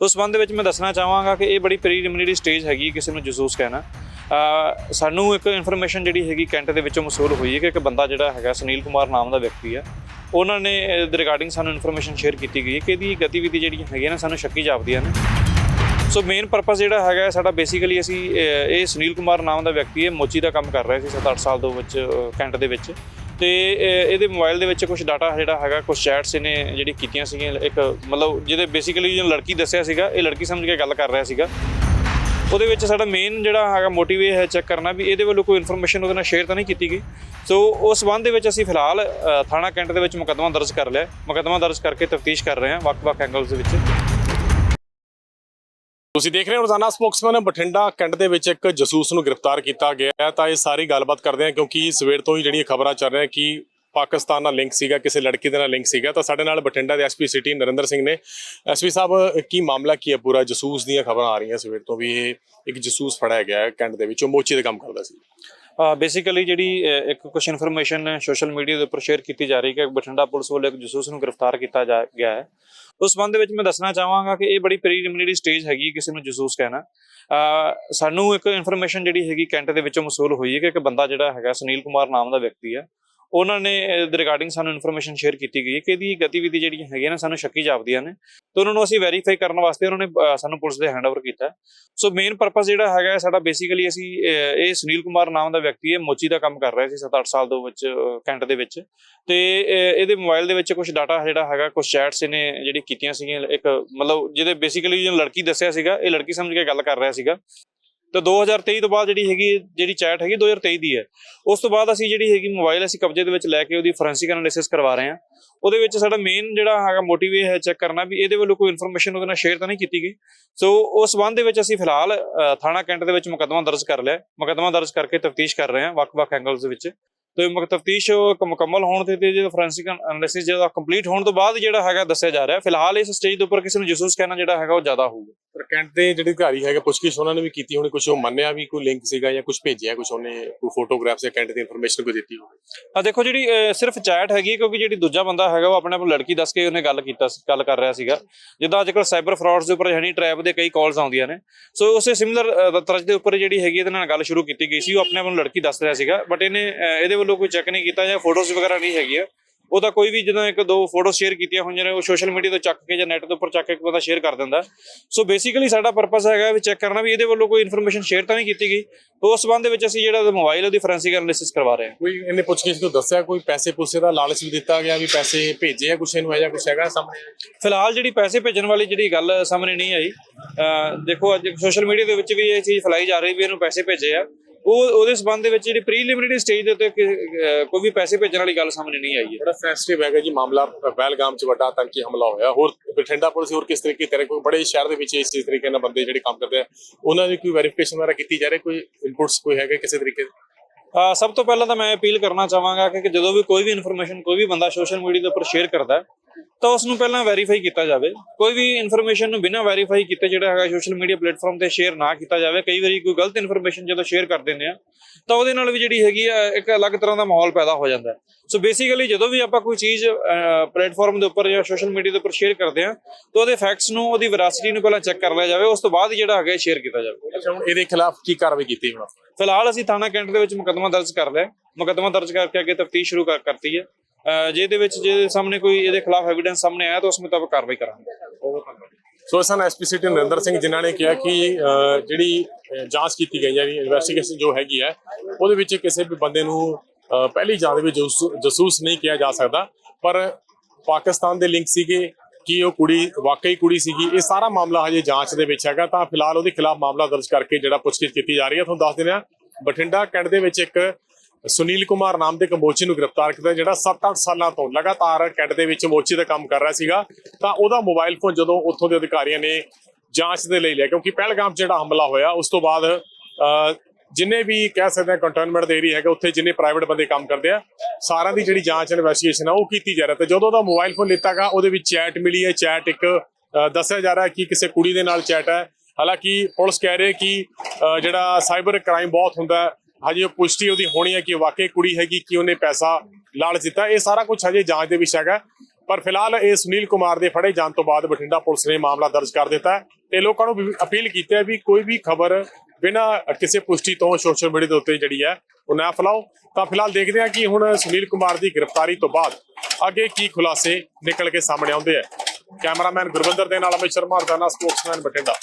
ਉਸ ਸੰਬੰਧ ਵਿੱਚ ਮੈਂ ਦੱਸਣਾ ਚਾਹਾਂਗਾ ਕਿ ਇਹ ਬੜੀ ਪ੍ਰੀਲਿਮਿਨਰੀ ਸਟੇਜ ਹੈਗੀ ਕਿਸੇ ਨੂੰ ਜਸੂਸ ਕਹਿਣਾ। ਸਾਨੂੰ ਇੱਕ ਇਨਫੋਰਮੇਸ਼ਨ ਜਿਹੜੀ ਹੈਗੀ ਕੈਂਟ ਦੇ ਵਿੱਚੋਂ ਮਸੂਲ ਹੋਈ ਹੈ ਕਿ ਇੱਕ ਬੰਦਾ ਜਿਹੜਾ ਹੈਗਾ ਸੁਨੀਲ ਕੁਮਾਰ ਨਾਮ ਦਾ ਵਿਅਕਤੀ ਹੈ। ਉਹਨਾਂ ਨੇ ਰਿਗਾਰਡਿੰਗ ਸਾਨੂੰ ਇਨਫੋਰਮੇਸ਼ਨ ਸ਼ੇਅਰ ਕੀਤੀ ਗਈ ਹੈ ਕਿ ਇਹਦੀ ਗਤੀਵਿਧੀ ਜਿਹੜੀਆਂ ਹੈਗੀਆਂ ਨੇ ਸਾਨੂੰ ਸ਼ੱਕੀ ਜਾਪਦੀਆਂ ਨੇ। ਸੋ ਮੇਨ ਪਰਪਸ ਜਿਹੜਾ ਹੈਗਾ ਸਾਡਾ ਬੇਸਿਕਲੀ ਅਸੀਂ ਇਹ ਸੁਨੀਲ ਕੁਮਾਰ ਨਾਮ ਦਾ ਵਿਅਕਤੀ ਹੈ, ਮੋਚੀ ਦਾ ਕੰਮ ਕਰ ਰਿਹਾ ਸੀ 7-8 ਸਾਲ ਤੋਂ ਵਿੱਚ ਕੈਂਟ ਦੇ ਵਿੱਚ। ਤੇ ਇਹਦੇ ਮੋਬਾਈਲ ਦੇ ਵਿੱਚ ਕੁਝ ਡਾਟਾ ਜਿਹੜਾ ਹੈਗਾ ਕੁਝ ਚੈਟਸ ਇਹਨੇ ਜਿਹੜੀ ਕੀਤੀਆਂ ਸੀਗੀਆਂ, ਇੱਕ ਮਤਲਬ ਜਿਹਦੇ ਬੇਸਿਕਲੀ ਜੋ ਲੜਕੀ ਦੱਸਿਆ ਸੀਗਾ, ਇਹ ਲੜਕੀ ਸਮਝ ਕੇ ਗੱਲ ਕਰ ਰਿਹਾ ਸੀਗਾ। ਉਹਦੇ ਵਿੱਚ ਸਾਡਾ ਮੇਨ ਜਿਹੜਾ ਹੈਗਾ ਮੋਟਿਵ ਇਹ ਹੈ ਚੈੱਕ ਕਰਨਾ ਵੀ ਇਹਦੇ ਵੱਲੋਂ ਕੋਈ ਇਨਫੋਰਮੇਸ਼ਨ ਉਹਦੇ ਨਾਲ ਸ਼ੇਅਰ ਤਾਂ ਨਹੀਂ ਕੀਤੀ ਗਈ। ਸੋ ਉਸ ਸੰਬੰਧ ਦੇ ਵਿੱਚ ਅਸੀਂ ਫਿਲਹਾਲ ਥਾਣਾ ਕੈਂਟ ਦੇ ਵਿੱਚ ਮੁਕੱਦਮਾ ਦਰਜ ਕਰ ਲਿਆ। ਮੁਕੱਦਮਾ ਦਰਜ ਕਰਕੇ ਤਫਤੀਸ਼ ਕਰ ਰਹੇ ਹਾਂ, ਵੱਖ-ਵੱਖ ਐਂਗਲਸ ਦੇ ਵਿੱਚ। ਤੁਸੀਂ ਦੇਖ ਰਹੇ ਹੋ ਰੋਜ਼ਾਨਾ ਸਪੋਕਸਮੈਨ ਬਠਿੰਡਾ ਕੈਂਟ ਦੇ ਵਿੱਚ ਇੱਕ ਜਸੂਸ ਨੂੰ ਗ੍ਰਿਫਤਾਰ ਕੀਤਾ ਗਿਆ ਹੈ। ਤਾਂ ਇਹ ਸਾਰੀ ਗੱਲਬਾਤ ਕਰਦੇ ਹਾਂ ਕਿਉਂਕਿ ਸਵੇਰ ਤੋਂ ਹੀ ਜਿਹੜੀਆਂ ਖਬਰਾਂ ਚੱਲ ਰਹੀਆਂ ਕਿ ਪਾਕਿਸਤਾਨ ਨਾਲ ਲਿੰਕ ਸੀਗਾ, ਕਿਸੇ ਲੜਕੀ ਦੇ ਨਾਲ ਲਿੰਕ ਸੀਗਾ। ਤਾਂ ਸਾਡੇ ਨਾਲ ਬਠਿੰਡਾ ਦੇ ਐਸਪੀ ਸਿਟੀ ਨਰਿੰਦਰ ਸਿੰਘ ਨੇ। ਐਸਪੀ ਸਾਹਿਬ, ਕੀ ਮਾਮਲਾ ਕੀ ਹੈ ਪੂਰਾ? ਜਸੂਸ ਦੀਆਂ ਖਬਰਾਂ ਆ ਰਹੀਆਂ ਸਵੇਰ ਤੋਂ ਵੀ ਇਹ ਇੱਕ ਜਸੂਸ ਫੜਿਆ ਗਿਆ ਹੈ ਕੈਂਟ ਦੇ ਵਿੱਚ, ਉਹ ਮੋਚੀ ਦੇ ਕੰਮ ਕਰਦਾ ਸੀ। ਬੇਸਿਕਲੀ ਜਿਹੜੀ ਇੱਕ ਕੁਝ ਇਨਫੋਰਮੇਸ਼ਨ ਸੋਸ਼ਲ ਮੀਡੀਆ ਦੇ ਉੱਪਰ ਸ਼ੇਅਰ ਕੀਤੀ ਜਾ ਰਹੀ ਹੈ ਕਿ ਬਠਿੰਡਾ ਪੁਲਿਸ ਵੱਲੋਂ ਇੱਕ ਜਸੂਸ ਨੂੰ ਗ੍ਰਿਫਤਾਰ ਕੀਤਾ ਜਾ ਗਿਆ ਹੈ। ਉਸ ਸੰਬੰਧ ਵਿੱਚ ਮੈਂ ਦੱਸਣਾ ਚਾਹਾਂਗਾ ਕਿ ਇਹ ਬੜੀ ਪ੍ਰੀਲਿਮਿਨਰੀ ਸਟੇਜ ਹੈਗੀ, ਕਿਸੇ ਨੂੰ ਜਸੂਸ ਕਹਿਣਾ। ਸਾਨੂੰ ਇੱਕ ਇਨਫੋਰਮੇਸ਼ਨ ਜਿਹੜੀ ਹੈਗੀ ਕੈਂਟ ਦੇ ਵਿੱਚੋਂ ਮਸੂਲ ਹੋਈ ਹੈ ਕਿ ਇੱਕ ਬੰਦਾ ਜਿਹੜਾ ਹੈਗਾ ਸੁਨੀਲ ਕੁਮਾਰ ਨਾਮ ਦਾ ਵਿਅਕਤੀ ਹੈ। ਉਹਨਾਂ ਨੇ ਰਿਗਾਰਡਿੰਗ ਸਾਨੂੰ ਇਨਫੋਰਮੇਸ਼ਨ ਸ਼ੇਅਰ ਕੀਤੀ ਗਈ ਹੈ ਕਿ ਇਹਦੀ ਗਤੀਵਿਧੀ ਜਿਹੜੀਆਂ ਹੈਗੀਆਂ ਨੇ ਸਾਨੂੰ ਸ਼ੱਕੀ ਜਾਪਦੀਆਂ ਨੇ। ਤੇ ਉਹਨਾਂ ਨੂੰ ਅਸੀਂ ਵੈਰੀਫਾਈ ਕਰਨ ਵਾਸਤੇ ਉਹਨਾਂ ਨੇ ਸਾਨੂੰ ਪੁਲਿਸ ਦੇ ਹੈਂਡਓਵਰ ਕੀਤਾ ਸੋ ਮੇਨ ਪਰਪਸ ਜਿਹੜਾ ਹੈਗਾ ਸਾਡਾ ਬੇਸਿਕਲੀ ਅਸੀਂ ਇਹ ਸੁਨੀਲ ਕੁਮਾਰ ਨਾਮ ਦਾ ਵਿਅਕਤੀ ਹੈ ਮੋਚੀ ਦਾ ਕੰਮ ਕਰ ਰਿਹਾ ਸੀ 7-8 ਸਾਲ ਤੋਂ ਵਿੱਚ ਅਹ, ਕੈਂਟ ਦੇ ਵਿੱਚ। ਤੇ ਇਹਦੇ ਮੋਬਾਈਲ ਦੇ ਵਿੱਚ ਕੁਝ ਡਾਟਾ ਜਿਹੜਾ ਹੈਗਾ ਕੁਝ ਚੈਟਸ ਇਹਨੇ ਜਿਹੜੀ ਕੀਤੀਆਂ ਸੀਗੀਆਂ ਇੱਕ ਮਤਲਬ ਜਿਹਦੇ ਬੇਸਿਕਲੀ ਜੋ ਲੜਕੀ ਦੱਸਿਆ ਸੀਗਾ ਇਹ ਲੜਕੀ ਸਮਝ ਕੇ ਗੱਲ ਕਰ ਰਿਹਾ ਸੀਗਾ। ਤੇ 2023 ਤੋਂ ਬਾਅਦ ਜਿਹੜੀ ਹੈਗੀ ਜਿਹੜੀ ਚੈਟ ਹੈਗੀ 2023 ਦੀ ਹੈ। ਉਸ ਤੋਂ ਬਾਅਦ ਅਸੀਂ ਜਿਹੜੀ ਹੈਗੀ ਮੋਬਾਈਲ ਅਸੀਂ ਕਬਜ਼ੇ ਦੇ ਵਿੱਚ ਲੈ ਕੇ ਉਹਦੀ ਫੋਰੈਂਸਿਕ ਐਨਾਲਿਸਿਸ ਕਰਵਾ ਰਹੇ ਹਾਂ। ਉਹਦੇ ਵਿੱਚ ਸਾਡਾ ਮੇਨ ਜਿਹੜਾ ਹੈਗਾ ਮੋਟਿਵ ਇਹ ਹੈ ਚੈੱਕ ਕਰਨਾ ਵੀ ਇਹਦੇ ਵੱਲੋਂ ਕੋਈ ਇਨਫੋਰਮੇਸ਼ਨ ਉਹਦੇ ਨਾਲ ਸ਼ੇਅਰ ਤਾਂ ਨਹੀਂ ਕੀਤੀ ਗਈ। ਸੋ ਉਸ ਸੰਬੰਧ ਦੇ ਵਿੱਚ ਅਸੀਂ ਫਿਲਹਾਲ ਥਾਣਾ ਕੈਂਟ ਦੇ ਵਿੱਚ ਮੁਕੱਦਮਾ ਦਰਜ ਕਰ ਲਿਆ। ਮੁਕੱਦਮਾ ਦਰਜ ਕਰਕੇ ਤਫਤੀਸ਼ ਕਰ ਰਹੇ ਹਾਂ ਵੱਖ-ਵੱਖ ਐਂਗਲਸ ਦੇ ਵਿੱਚ। ਤੇ ਮੁਕ, ਤਫਤੀਸ਼ ਮੁਕੰਮਲ ਹੋਣ ਤੇ ਤੇ ਜਦੋਂ ਫੋਰੈਂਸਿਕ ਐਨਾਲਿਸਿਸ ਜਿਹੜਾ ਕੰਪਲੀਟ ਹੋਣ ਤੋਂ ਬਾਅਦ ਜਿਹੜਾ ਹੈਗਾ ਦੱਸਿਆ ਜਾ ਰਿਹਾ। ਫਿਲਹਾਲ ਇਸ ਸਟੇਜ ਦੇ ਉੱਪਰ ਕਿਸੇ ਨੂੰ ਜਸੂਸ ਕਹਿਣਾ ਜਿਹੜਾ ਹੈਗਾ ਉਹ ਜ਼ਿਆਦਾ ਹੋਊਗਾ। ਕੈਂਟ ਦੇ ਜਿਹੜੇ ਅਧਿਕਾਰੀ ਹੈਗੇ, ਪੁੱਛਗਿੱਛ ਉਹਨਾਂ ਨੇ ਵੀ ਕੀਤੀ ਹੋਣੀ ਕੁਝ ਉਹ ਮੰਨਿਆ ਵੀ, ਕੋਈ ਲਿੰਕ ਸੀਗਾ ਜਾਂ ਕੁਝ ਭੇਜਿਆ ਕੁਝ ਉਹਨੇ, ਕੋਈ ਫੋਟੋਗ੍ਰਾਫਸ ਜਾਂ ਕੈਂਟ ਦੀ ਇਨਫੋਰਮੇਸ਼ਨ ਕੋਈ ਦਿੱਤੀ ਹੋਵੇ। ਆ ਦੇਖੋ ਜਿਹੜੀ ਸਿਰਫ ਚੈਟ ਹੈਗੀ ਕਿਉਂਕਿ ਜਿਹੜੀ ਦੂਜਾ ਬੰਦਾ ਹੈਗਾ, ਉਹ ਆਪਣੇ ਆਪ ਲੜਕੀ ਦੱਸ ਕੇ ਉਹਨੇ ਗੱਲ ਕੀਤਾ ਗੱਲ ਕਰ ਰਿਹਾ ਸੀਗਾ। ਜਿੱਦਾਂ ਅੱਜ ਸਾਈਬਰ ਫਰਾਡਸ ਦੇ ਉੱਪਰ ਹਨੀ ਟ੍ਰੈਪ ਦੇ ਕਈ ਕਾਲਸ ਆਉਂਦੀਆਂ ਨੇ। ਸੋ ਉਸੇ ਸਿਮਿਲਰ ਤਰਜ ਦੇ ਉੱਪਰ ਜਿਹੜੀ ਹੈਗੀ ਇਹਦੇ ਨਾਲ ਗੱਲ ਸ਼ੁਰੂ ਕੀਤੀ ਗਈ ਸੀ, ਉਹ ਆਪਣੇ ਆਪ ਨੂੰ ਲੜਕੀ ਦੱਸ ਰਿਹਾ ਸੀਗਾ। ਬਟ ਇਹਨੇ ਇਹਦੇ ਵੱਲੋਂ ਕੋਈ ਚੈੱਕ ਨਹੀਂ ਕੀਤਾ ਜਾਂ ਫੋਟੋਜ਼ ਵਗੈਰਾ ਨਹੀਂ ਹੈਗੀਆਂ। ਉਹ ਤਾਂ ਕੋਈ ਵੀ ਜਦੋਂ ਇੱਕ ਦੋ ਫੋਟੋ ਸ਼ੇਅਰ ਕੀਤੀਆਂ ਹੋਈਆਂ ਨੇ ਉਹ ਸੋਸ਼ਲ ਮੀਡੀਆ ਤੋਂ ਚੱਕ ਕੇ ਜਾਂ ਨੈਟ ਦੇ ਉੱਪਰ ਚੱਕ ਕੇ ਇੱਕ ਬੰਦਾ ਸ਼ੇਅਰ ਕਰ ਦਿੰਦਾ। ਸੋ ਬੇਸਿਕਲੀ ਸਾਡਾ ਪਰਪਸ ਹੈਗਾ ਵੀ ਚੈੱਕ ਕਰਨਾ ਵੀ ਇਹਦੇ ਵੱਲੋਂ ਕੋਈ ਇਨਫੋਰਮੇਸ਼ਨ ਸ਼ੇਅਰ ਤਾਂ ਨਹੀਂ ਕੀਤੀ ਗਈ। ਉਸ ਸੰਬੰਧ ਵਿੱਚ ਅਸੀਂ ਜਿਹੜਾ ਮੋਬਾਈਲ ਉਹਦੀ ਫੋਰੈਂਸਿਕ ਐਨਾਲਿਸਿਸ ਕਰਵਾ ਰਹੇ ਹਾਂ। ਕੋਈ ਇਹਨੇ ਪੁੱਛਗਿੱਛ ਤੋਂ ਦੱਸਿਆ ਕੋਈ ਪੈਸੇ ਪੂਸੇ ਦਾ ਲਾਲਚ ਵੀ ਦਿੱਤਾ ਗਿਆ ਵੀ ਪੈਸੇ ਭੇਜੇ ਆ ਕੁਛ ਇਹਨੂੰ ਹੈ ਜਾਂ ਕੁਛ ਹੈਗਾ ਸਾਹਮਣੇ? ਫਿਲਹਾਲ ਜਿਹੜੀ ਪੈਸੇ ਭੇਜਣ ਵਾਲੀ ਜਿਹੜੀ ਗੱਲ ਸਾਹਮਣੇ ਨਹੀਂ ਆਈ। ਦੇਖੋ ਅੱਜ ਸੋਸ਼ਲ ਮੀਡੀਆ ਦੇ ਵਿੱਚ ਵੀ ਇਹ ਚੀਜ਼ ਫੈਲਾਈ ਜਾ ਰਹੀ ਵੀ ਇਹਨੂੰ ਪੈਸੇ ਭੇਜੇ ਆ। ਉਹ ਉਹਦੇ ਸਬੰਧ ਦੇ ਵਿੱਚ ਜਿਹੜੀ ਪ੍ਰੀਲਿਮਿਨਰੀ ਸਟੇਜ ਦੇ ਉੱਤੇ ਕੋਈ ਵੀ ਪੈਸੇ ਭੇਜਣ ਵਾਲੀ ਗੱਲ ਸਾਹਮਣੇ ਨਹੀਂ ਆਈ ਹੈ। ਬੜਾ ਸੈਂਸਿਟਿਵ ਹੈਗਾ ਜੀ ਮਾਮਲਾ, ਪਹਿਲਗਾਮ ਚ ਵੱਡਾ ਆਤੰਕੀ ਹਮਲਾ ਹੋਇਆ। ਹੋਰ ਬਠਿੰਡਾ ਪੁਲਿਸ ਹੋਰ ਕਿਸ ਤਰੀਕੇ ਤੇਰੇ ਕੋਈ ਬੜੇ ਸ਼ਹਿਰ ਦੇ ਵਿੱਚ ਇਸ ਤਰੀਕੇ ਨਾਲ ਬੰਦੇ ਜਿਹੜੇ ਕੰਮ ਕਰਦੇ ਆ, ਉਹਨਾਂ ਦੀ ਕੋਈ ਵੈਰੀਫਿਕੇਸ਼ਨ ਵਗੈਰਾ ਕੀਤੀ ਜਾ ਰਹੀ ਕੋਈ ਇਨਪੁਟਸ ਕੋਈ ਹੈਗਾ ਕਿਸੇ ਤਰੀਕੇ? ਸਭ ਤੋਂ ਪਹਿਲਾਂ ਤਾਂ ਮੈਂ ਅਪੀਲ ਕਰਨਾ ਚਾਹਾਂਗਾ ਕਿ ਜਦੋਂ ਵੀ ਕੋਈ ਵੀ ਇਨਫੋਰਮੇਸ਼ਨ ਕੋਈ ਵੀ ਬੰਦਾ ਸੋਸ਼ਲ ਮੀਡੀਆ ਦੇ ਉੱਪਰ ਸ਼ੇਅਰ ਕਰਦਾ ਹੈ, ਤਾਂ ਉਸ ਨੂੰ ਪਹਿਲਾਂ ਵੈਰੀਫਾਈ ਕੀਤਾ ਜਾਵੇ। ਕੋਈ ਵੀ ਇਨਫੋਰਮੇਸ਼ਨ ਨੂੰ ਬਿਨਾਂ ਵੈਰੀਫਾਈ ਕੀਤੇ ਜਿਹੜਾ ਹੈਗਾ ਸੋਸ਼ਲ ਮੀਡੀਆ ਪਲੇਟਫਾਰਮ ਤੇ ਸ਼ੇਅਰ ਨਾ ਕੀਤਾ ਜਾਵੇ ਕਈ ਵਾਰੀ ਕੋਈ ਗਲਤ ਇਨਫੋਰਮੇਸ਼ਨ ਜਦੋਂ ਸ਼ੇਅਰ ਕਰ ਦਿੰਦੇ ਆ ਤਾਂ ਉਹਦੇ ਨਾਲ ਵੀ ਜਿਹੜੀ ਹੈਗੀ ਆ ਇੱਕ ਅਲੱਗ ਤਰ੍ਹਾਂ ਦਾ ਮਾਹੌਲ ਪੈਦਾ ਹੋ ਜਾਂਦਾ ਸੋ ਬੇਸਿਕਲੀ ਜਦੋਂ ਵੀ ਆਪਾਂ ਕੋਈ ਚੀਜ਼ ਪਲੇਟਫਾਰਮ ਦੇ ਉੱਪਰ ਜਾਂ ਸੋਸ਼ਲ ਮੀਡੀਆ ਦੇ ਉੱਪਰ ਸ਼ੇਅਰ ਕਰਦੇ ਆ ਤਾਂ ਉਹਦੇ ਫੈਕਟਸ ਨੂੰ ਉਹਦੀ ਵੈਰਾਸਿਟੀ ਨੂੰ ਪਹਿਲਾਂ ਚੈੱਕ ਕਰ ਲਿਆ ਜਾਵੇ ਉਸ ਤੋਂ ਬਾਅਦ ਜਿਹੜਾ ਹੈਗਾ ਸ਼ੇਅਰ ਕੀਤਾ ਜਾਵੇ। ਅੱਛਾ ਹੁਣ ਇਹਦੇ ਖਿਲਾਫ ਕੀ ਕਾਰਵਾਈ ਕੀਤੀ ਹੁਣ ਫਿਲਹਾਲ ਅਸੀਂ ਥਾਣਾ ਕੈਂਟ ਦੇ ਵਿੱਚ ਮੁਕੱਦਮਾ ਦਰਜ ਕਰ ਲਿਆ ਮੁਕੱਦਮਾ ਦਰਜ ਕਰਕੇ ਅੱਗੇ ਤਫਤੀਸ਼ ਸ਼ੁਰੂ ਕਰ- ਕਰਤੀ ਹੈ। ਅਹ ਜੇ ਇਹਦੇ ਵਿੱਚ ਜੇ ਸਾਹਮਣੇ ਕੋਈ ਇਹਦੇ ਖਿਲਾਫ ਐਵੀਡੈਂਸ ਸਾਹਮਣੇ ਆਇਆ ਤਾਂ ਉਸ ਮੁਤਾਬਕ ਕਾਰਵਾਈ ਕਰਾਂਗੇ। ਸੋ ਸਨ ਐਸਪੀ ਸਿਟੀ ਨਰਿੰਦਰ ਸਿੰਘ ਜਿਨ੍ਹਾਂ ਨੇ ਕਿਹਾ ਕਿ ਜਿਹੜੀ ਜਾਂਚ ਕੀਤੀ ਗਈ ਹੈ ਜਿਹੜੀ ਇਨਵੈਸਟੀਗੇਸ਼ਨ ਜੋ ਹੈਗੀ ਹੈ, ਉਹਦੇ ਵਿੱਚ ਕਿਸੇ ਵੀ ਬੰਦੇ ਨੂੰ ਪਹਿਲੀ ਜਾਂਚ ਦੇ ਵਿੱਚ ਜਸੂਸ ਨਹੀਂ ਕਿਹਾ ਜਾ ਸਕਦਾ। ਪਰ ਪਾਕਿਸਤਾਨ ਦੇ ਲਿੰਕ ਸੀਗੇ ਕਿ ਉਹ ਕੁੜੀ, ਵਾਕਈ ਕੁੜੀ ਸੀਗੀ, ਇਹ ਸਾਰਾ ਮਾਮਲਾ ਹਜੇ ਜਾਂਚ ਦੇ ਵਿੱਚ ਹੈਗਾ, ਤਾਂ ਫਿਲਹਾਲ ਉਹਦੇ ਖਿਲਾਫ ਮਾਮਲਾ ਦਰਜ ਕਰਕੇ ਜਿਹੜਾ ਪੁੱਛਗਿੱਛ ਕੀਤੀ ਜਾ ਰਹੀ ਹੈ। ਤੁਹਾਨੂੰ ਦੱਸ ਦਿੰਦੇ ਹਾਂ, ਬਠਿੰਡਾ ਕੈਂਟ ਦੇ ਵਿੱਚ ਇੱਕ ਸੁਨੀਲ ਕੁਮਾਰ ਨਾਮ ਦੇ ਇੱਕ ਮੋਚੀ ਨੂੰ ਗ੍ਰਿਫਤਾਰ ਕੀਤਾ, ਜਿਹੜਾ 7-8 ਸਾਲਾਂ ਤੋਂ ਲਗਾਤਾਰ ਕੈਂਟ ਦੇ ਵਿੱਚ ਮੋਚੀ ਦਾ ਕੰਮ ਕਰ ਰਿਹਾ ਸੀਗਾ। ਤਾਂ ਉਹਦਾ ਮੋਬਾਈਲ ਫੋਨ ਜਦੋਂ ਉੱਥੋਂ ਦੇ ਅਧਿਕਾਰੀਆਂ ਨੇ ਜਾਂਚ ਦੇ ਲਈ ਲਿਆ, ਕਿਉਂਕਿ ਪਹਿਲਗਾਮ 'ਚ ਜਿਹੜਾ ਹਮਲਾ ਹੋਇਆ, ਉਸ ਤੋਂ ਬਾਅਦ ਜਿੰਨੇ ਵੀ ਕਹਿ ਸਕਦੇ ਆ ਕੰਟੋਨਮੈਂਟ ਦੇ ਏਰੀਆ ਹੈਗਾ, ਉੱਥੇ ਜਿੰਨੇ ਪ੍ਰਾਈਵੇਟ ਬੰਦੇ ਕੰਮ ਕਰਦੇ ਆ, ਸਾਰਿਆਂ ਦੀ ਜਿਹੜੀ ਜਾਂਚ ਇਨਵੈਸਟੀਗੇਸ਼ਨ ਆ, ਉਹ ਕੀਤੀ ਜਾ ਰਹੀ ਤੇ ਜਦੋਂ ਦਾ ਮੋਬਾਈਲ ਫੋਨ ਲਿੱਤਾ ਗਾ ਉਹਦੇ ਵਿੱਚ ਚੈਟ ਮਿਲੀ ਹੈ। ਚੈਟ ਇੱਕ ਦੱਸਿਆ ਜਾ ਰਿਹਾ ਕਿ ਕਿਸੇ ਕੁੜੀ ਦੇ ਨਾਲ ਚੈਟ ਹੈ। ਹਾਲਾਂਕਿ ਪੁਲਿਸ ਕਹਿ ਰਹੀ ਕਿ ਜਿਹੜਾ ਸਾਈਬਰ ਕ੍ਰਾਈਮ ਬਹੁਤ ਹੁੰਦਾ ਹਜੇ ਉਹ ਪੁਸ਼ਟੀ ਉਹਦੀ ਹੋਣੀ ਹੈ ਕਿ ਵਾਕਈ ਕੁੜੀ ਹੈਗੀ, ਕਿ ਉਹਨੇ ਪੈਸਾ ਲਾਲਚ ਦਿੱਤਾ। ਇਹ ਸਾਰਾ ਕੁਝ ਹਜੇ ਜਾਂਚ ਦੇ ਵਿੱਚ ਹੈਗਾ। ਪਰ ਫਿਲਹਾਲ ਇਹ ਸੁਨੀਲ ਕੁਮਾਰ ਦੇ ਫੜੇ ਜਾਣ ਤੋਂ ਬਾਅਦ ਬਠਿੰਡਾ ਪੁਲਿਸ ਨੇ ਮਾਮਲਾ ਦਰਜ ਕਰ ਦਿੱਤਾ ਹੈ। ਤੇ ਲੋਕਾਂ ਨੂੰ ਅਪੀਲ ਕੀਤੀ ਹੈ ਵੀ ਕੋਈ ਵੀ ਖਬਰ ਬਿਨਾਂ ਕਿਸੇ ਪੁਸ਼ਟੀ ਤੋਂ ਸੋਸ਼ਲ ਮੀਡੀਆ ਦੇ ਉੱਤੇ ਜਿਹੜੀ ਹੈ, ਉਹ ਨਾ ਫੈਲਾਓ। ਤਾਂ ਫਿਲਹਾਲ ਦੇਖਦੇ ਹਾਂ ਕਿ ਹੁਣ ਸੁਨੀਲ ਕੁਮਾਰ ਦੀ ਗ੍ਰਿਫਤਾਰੀ ਤੋਂ ਬਾਅਦ ਅੱਗੇ ਕੀ ਖੁਲਾਸੇ ਨਿਕਲ ਕੇ ਸਾਹਮਣੇ ਆਉਂਦੇ ਆ। ਕੈਮਰਾਮੈਨ ਗੁਰਵਿੰਦਰ ਦੇ ਨਾਲ ਅਮਿਤ ਸ਼ਰਮਾ ਦਾ ਸਪੋਕਸਮੈਨ ਬਠਿੰਡਾ।